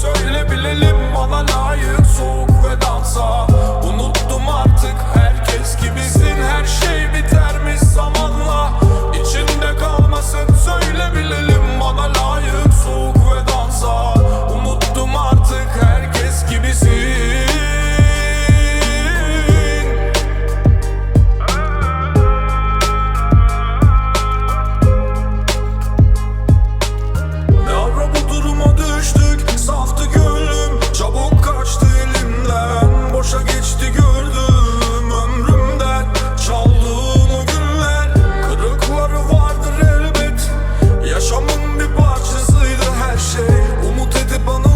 Söyle bilelim bana ne